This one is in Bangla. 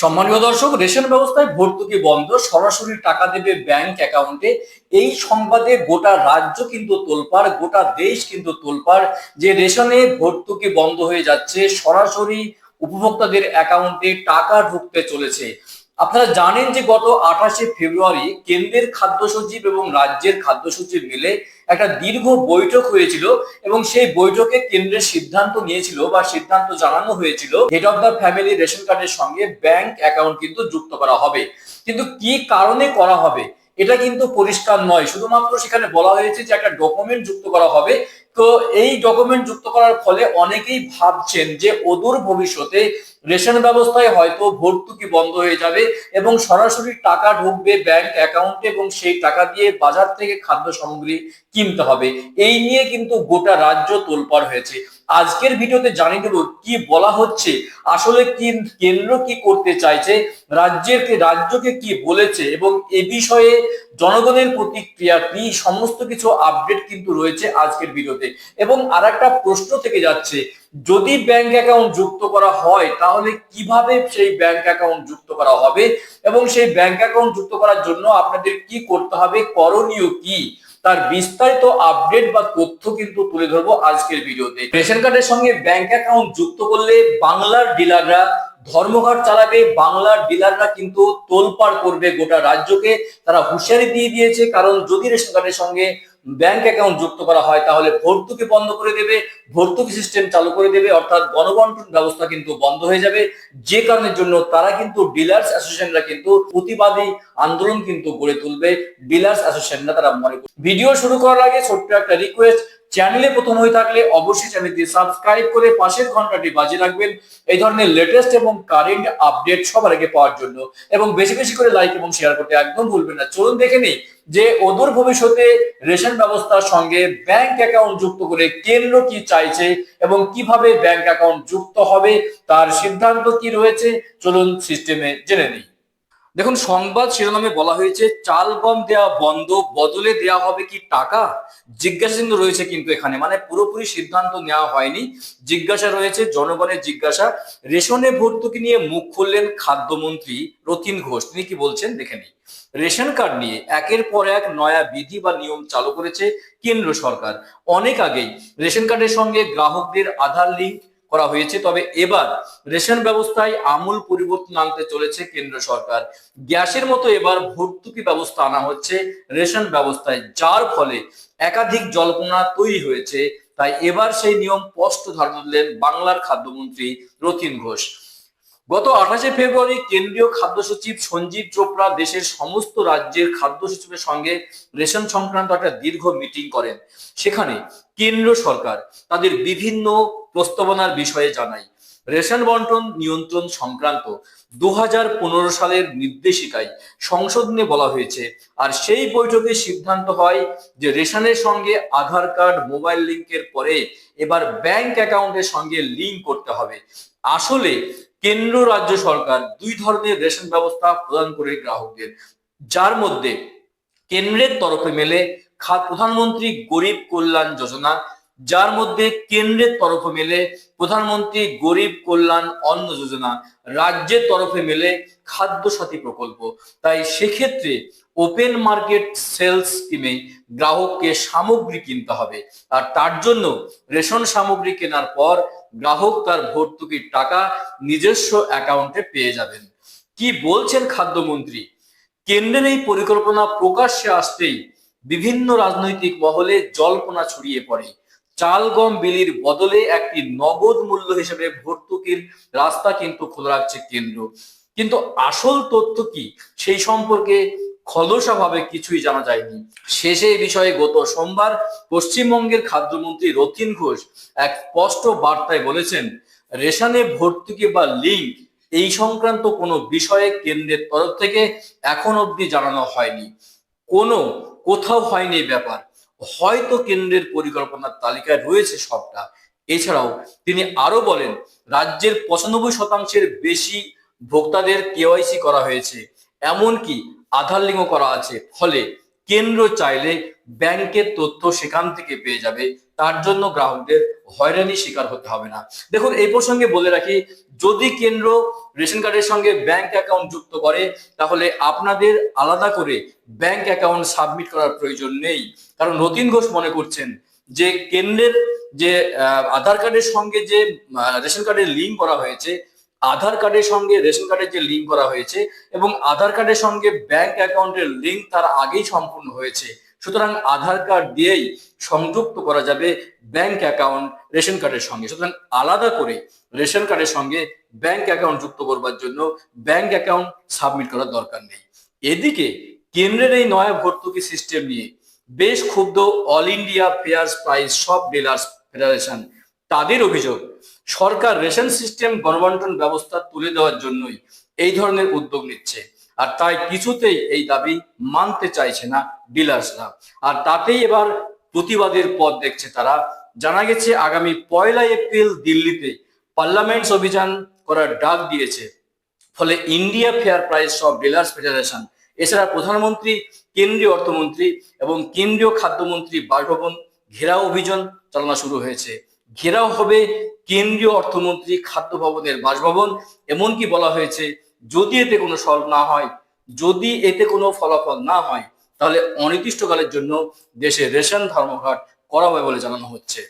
সম্মানীয় দর্শক, রেশন ব্যবস্থায় ভর্তুকি বন্ধ, সরাসরি টাকা দেবে ব্যাংক অ্যাকাউন্টে। এই সংবাদে গোটা রাজ্য কিন্তু তোলপাড়, গোটা দেশ কিন্তু তোলপাড় যে রেশনে ভর্তুকি বন্ধ হয়ে যাচ্ছে, সরাসরি উপভোক্তাদের অ্যাকাউন্টে টাকা ঢুকতে চলেছে। আপনারা জানেন যে গত আঠাশে ফেব্রুয়ারি কেন্দ্রের খাদ্য সচিব এবং রাজ্যের খাদ্য সচিব মিলে একটা দীর্ঘ বৈঠক হয়েছিল এবং সেই বৈঠকে কেন্দ্রের সিদ্ধান্ত নিয়েছিল বা সিদ্ধান্ত জানানো হয়েছিল head of the family ration কার্ডের সঙ্গে ব্যাংক অ্যাকাউন্ট কিন্তু যুক্ত করা হবে। কিন্তু কি কারণে করা হবে? এটা কিন্তু পরিষ্কার নয়। শুধুমাত্র সেখানে বলা হয়েছে যে একটা ডকুমেন্ট যুক্ত করা হবে। তো এই ডকুমেন্ট যুক্ত করার ফলে অনেকেই ভাবছেন যে অদূর ভবিষ্যতে রেশন ব্যবস্থায় হয়তো ভর্তুকি বন্ধ হয়ে যাবে এবং সরাসরি টাকা ঢুকবে ব্যাংক অ্যাকাউন্টে এবং সেই টাকা দিয়ে বাজার থেকে খাদ্য সামগ্রী কিনতে হবে। এই নিয়ে কিন্তু গোটা রাজ্য তোলপাড় হয়েছে। আজকের ভিডিওতে জানিয়ে দেব কি বলা হচ্ছে, আসলে কি কেন্দ্র কি করতে চাইছে, রাজ্যের রাজ্যকে কি বলেছে এবং এ বিষয়ে জনগণের প্রতিক্রিয়া কি, সমস্ত কিছু আপডেট কিন্তু রয়েছে আজকের ভিডিওতে। এবং আর একটা প্রশ্ন থেকে যাচ্ছে, যদি ব্যাংক অ্যাকাউন্ট যুক্ত করা হয়, তাহলে কীভাবে সেই ব্যাংক অ্যাকাউন্ট যুক্ত করা হবে? এবং সেই ব্যাংক অ্যাকাউন্ট যুক্ত করার জন্য আপনাদের কি করতে হবে? করণীয় কি? তার বিস্তারিত আপডেট বা তথ্য কিন্তু তুলে ধরবো আজকের ভিডিওতে। রেশন কার্ডের সঙ্গে ব্যাংক অ্যাকাউন্ট যুক্ত করলে বাংলার ডিলাররা ধর্মঘট চালাবে, বাংলার ডিলাররা কিন্তু তোলপাড় করবে গোটা রাজ্যকে। তারা হুঁশিয়ারি দিয়ে দিয়েছে, কারণ যদি রেশন কার্ডের সঙ্গে ব্যাংক অ্যাকাউন্ট যুক্ত করা হয়, তাহলে ভর্তুকি বন্ধ করে দেবে, ভর্তুকি সিস্টেম চালু করে দেবে, অর্থাৎ গণবন্টন ব্যবস্থা কিন্তু বন্ধ হয়ে যাবে। যে কারণের জন্য তারা কিন্তু ডিলার্স অ্যাসোসিয়েশনরা কিন্তু প্রতিবাদী আন্দোলন কিন্তু গড়ে তুলবে, ডিলার্স অ্যাসোসিয়েশনরা তারা মনে করবে। ভিডিও শুরু করার আগে ছোট্ট একটা রিকোয়েস্ট চ্যানেলে প্রথম হয়ে থাকলে অবশ্যই চ্যানেলটি সাবস্ক্রাইব করে পাশের ঘন্টাটি বাজিয়ে রাখবেন। এই ধরনের লেটেস্ট এবং কারেন্ট আপডেট সবার আগে পাওয়ার জন্য এবং বেশি বেশি করে লাইক এবং শেয়ার করতে একদম ভুলবেন না। চলুন দেখে নেই যে অদূর ভবিষ্যতে রেশন ব্যবস্থার সঙ্গে ব্যাংক অ্যাকাউন্ট যুক্ত করে কেন্দ্র কি চাইছে এবং কীভাবে ব্যাংক অ্যাকাউন্ট যুক্ত হবে, তার সিদ্ধান্ত কি রয়েছে? চলুন সিস্টেমে জেনে নিই। দেখুন, সংবাদ শিরোনামে বলা হয়েছে, চাল গম দেওয়া বন্ধ, বদলে দেওয়া হবে কি টাকা? জিজ্ঞাসা চিহ্ন রয়েছে কিন্তু এখানে মানে পুরোপুরি সিদ্ধান্ত নেওয়া হয়নি। জিজ্ঞাসা রয়েছে, জনগণের জিজ্ঞাসা। রেশনে ভর্তুকি নিয়ে মুখ খুললেন খাদ্যমন্ত্রী রতিন ঘোষ। তিনি কি বলছেন? দেখে নিই। রেশন কার্ড নিয়ে একের পর এক নয়া বিধি বা নিয়ম চালু করেছে কেন্দ্র সরকার। অনেক আগেই রেশন কার্ডের সঙ্গে গ্রাহকদের আধার লিঙ্ক করা হয়েছে। তবে এবার রেশন ব্যবস্থায় আমূল পরিবর্তন আনতে চলেছে কেন্দ্র সরকার। গ্যাসের মতো এবার ভর্তুকি ব্যবস্থা আনা হচ্ছে রেশন ব্যবস্থায়, যার ফলে একাধিক জল্পনা তৈরি হয়েছে। তাই এবার সেই নিয়ম স্পষ্ট ধারণা দিলেন বাংলার খাদ্যমন্ত্রী রতিন ঘোষ। গত আঠাশে ফেব্রুয়ারি কেন্দ্রীয় খাদ্য সচিব সঞ্জীব চোপড়া দেশের সমস্ত রাজ্যের খাদ্য সচিবের সঙ্গে রেশন সংক্রান্ত একটা দীর্ঘ মিটিং করেন। সেখানে কেন্দ্র সরকার তাদের বিভিন্ন প্রস্তাবনার বিষয়ে জানায়। রেশন বন্টন নিয়ন্ত্রণ সংক্রান্ত দু হাজার পনেরো সালের নির্দেশিকায় সংশোধনে বলা হয়েছে, আর সেই বৈঠকে সিদ্ধান্ত হয় যে রেশনের সঙ্গে আধার কার্ড, মোবাইল লিঙ্কের পরে এবার ব্যাংক অ্যাকাউন্টের সঙ্গে লিঙ্ক করতে হবে। আসলে কেন্দ্র, রাজ্য সরকার দুই ধরনের রেশন ব্যবস্থা প্রদান করে গ্রাহকদের। যার মধ্যে কেন্দ্রের তরফে মেলে প্রধানমন্ত্রী গরিব কল্যাণ যোজনা, যার মধ্যে কেন্দ্রের তরফে মেলে প্রধানমন্ত্রী গরিব কল্যাণ অন্ন যোজনা, রাজ্যের তরফে মেলে খাদ্য সাথী প্রকল্প। তাই সেক্ষেত্রে ওপেন মার্কেট সেলস স্কিমে গ্রাহককে সামগ্রী কিনতে হবে। আর তার জন্য রেশন সামগ্রী কেনার পর গ্রাহক তার ভর্তুকির টাকা নিজস্ব অ্যাকাউন্টে পেয়ে যাবেন। কি বলছেন খাদ্যমন্ত্রী? কেন্দ্রের এই পরিকল্পনা প্রকাশ্যে আসতেই বিভিন্ন রাজনৈতিক মহলে জল্পনা ছড়িয়ে পড়ে। চাল গম বিলির বদলে একটি নগদ মূল্য হিসেবে ভর্তুকির রাস্তা কিন্তু খোলা রাখছে কেন্দ্র। কিন্তু আসল তথ্য কি? সেই সম্পর্কে খলসাভাবে কিছুই জানা যায়নি। শেষে এই বিষয়ে গত সোমবার পশ্চিমবঙ্গের খাদ্যমন্ত্রী রথিন ঘোষ এক স্পষ্ট বার্তায় বলেছেন, রেশনে ভর্তুকি বা লিঙ্ক এই সংক্রান্ত কোনো বিষয়ে কেন্দ্রের তরফ থেকে এখন অবধি জানানো হয়নি। কোনো, কোথাও হয়নি ব্যাপার। হয়তো কেন্দ্রের পরিকল্পনার তালিকায় রয়েছে সবটা। এছাড়াও তিনি আরও বলেন, রাজ্যের পঁচানব্বই শতাংশের বেশি ভোক্তাদের কেওয়াইসি করা হয়েছে। এমনকি আধার লিঙ্কও করা আছে। ফলে কেন্দ্র চাইলে ব্যাংকের তথ্য সেখান থেকে পেয়ে যাবে। তার জন্য গ্রাহকদের হয়রানি শিকার হতে হবে না। দেখুন, এই প্রসঙ্গে বলে রাখি, যদি কেন্দ্র রেশন কার্ডের সঙ্গে ব্যাংক অ্যাকাউন্ট যুক্ত করে, তাহলে আপনাদের আলাদা করে ব্যাংক অ্যাকাউন্ট সাবমিট করার প্রয়োজন নেই। কারণ রতিন ঘোষ মনে করছেন যে কেন্দ্রের যে আধার কার্ডের সঙ্গে যে রেশন কার্ডের লিঙ্ক করা হয়েছে আধার কার্ডের সঙ্গে রেশন কার্ডের যে লিঙ্ক করা হয়েছে এবং আধার কার্ডের সঙ্গে ব্যাংক অ্যাকাউন্টের লিঙ্ক তার আগেই সম্পূর্ণ হয়েছে। সুতরাং আধার কার্ড দিয়েই সংযুক্ত করা যাবে ব্যাংক অ্যাকাউন্ট রেশন কার্ডের সঙ্গে। সুতরাং আলাদা করে রেশন কার্ডের সঙ্গে ব্যাংক অ্যাকাউন্ট যুক্ত করবার জন্য ব্যাংক অ্যাকাউন্ট সাবমিট করার দরকার নেই। এদিকে কেন্দ্রের এই নয়া ভর্তুকি সিস্টেম নিয়ে বেশ ক্ষুব্ধ all India fairs price shop dealers federation তাদের অভিযোগ সরকার রেশন সিস্টেম গণবন্টন ব্যবস্থা তুলে দেওয়ার জন্যই এই ধরনের উদ্যোগ নিচ্ছে। আর তাই কিছুতেই এই দাবি মানতে চাইছে না ডিলার্সরা আর তাতেই এবার প্রতিবাদের পথ দেখছে তারা। জানা গেছে, আগামী পয়লা এপ্রিল দিল্লিতে পার্লামেন্টস অভিযান করার ডাক দিয়েছে। ফলে India fair price of dealers federation, এছাড়া প্রধানমন্ত্রী, কেন্দ্রীয় অর্থমন্ত্রী এবং কেন্দ্রীয় খাদ্যমন্ত্রী বাসভবন ঘেরাও অভিযান চালানো শুরু হয়েছে। ঘেরাও হবে কেন্দ্রীয় অর্থমন্ত্রী খাদ্য ভবনের বাসভবন। এমনকি বলা হয়েছে, যদি এতে কোনো সল না হয়, যদি এতে কোনো ফলাফল না হয়, তাহলে অনির্দিষ্টকালের জন্য দেশে রেশন ধর্মঘট করা হবে বলে জানানো হচ্ছে।